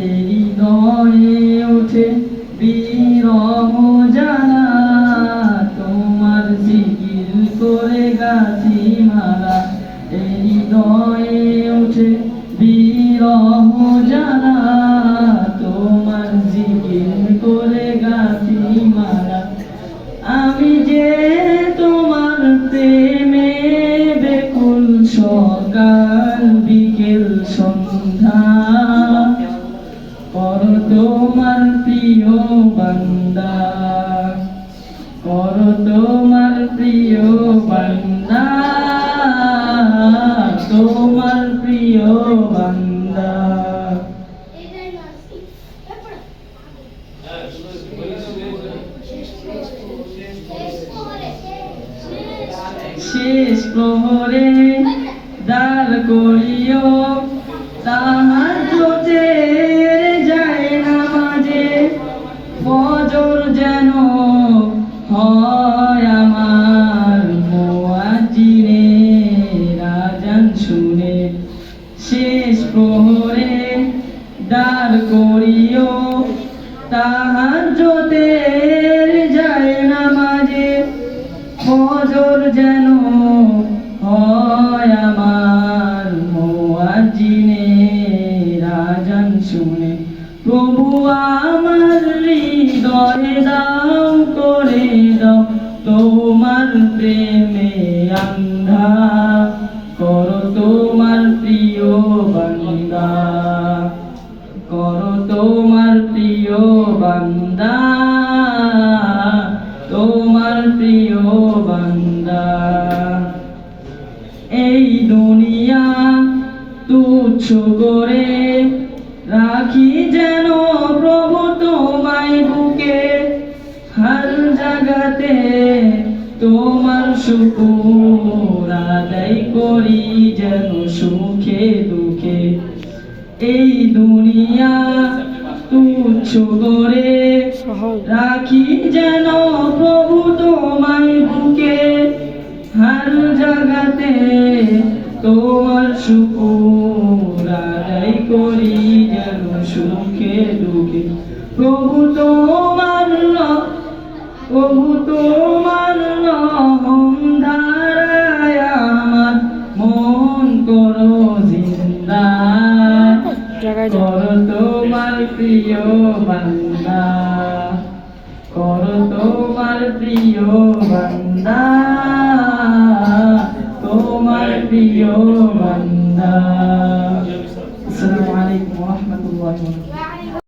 হৃদয়ে জানা তোমার জিকির করে গাছি মালা। হৃদয়ে ওঠে বিরহ জানা তোমার জিকির সকাল বিকেল সন্ধ্যা। কর তোমার প্রিয় বান্দা। কর তোমার প্রিয় বান্দা। তোমার প্রিয় বান্দা। শেষ প্রহরে দাঁড় করিও। তাহার যায় নামাজে ফজর যেন হয় আমার মোয়াজিনে রাজান শুনে। শেষ প্রহরে দাঁড় করিও, তাহার যায় ফজর যেন হয় আমার মোয়াজিনে রাজন শুনে। প্রভু আমার হৃদয়ে দাও, করে দাও, তোমার প্রেমে আন্ধা বান্দা। এই দুনিয়া তুচ্ছ করে রাখি যেন প্রভু তোমায় বুকে। হার জাগাতে তোমার শুকুর আদায় করি যেন সুখে দুঃখে। এই দুনিয়া তুচ্ছ করে রাখি যেন প্রভু জাগাতে তোমার শুকুর আদায় করি যেন সুখে দুঃখে। প্রভু তোমার প্রভু তোমার রহম ধারায় আমার। মন করো জিন্দা কর তোমার প্রিয় বান্দা কর তোমার প্রিয় বান্দা। বান্দা আসসালামু আলাইকুম ওয়া রাহমাতুল্লাহি ওয়া বারাকাতুহু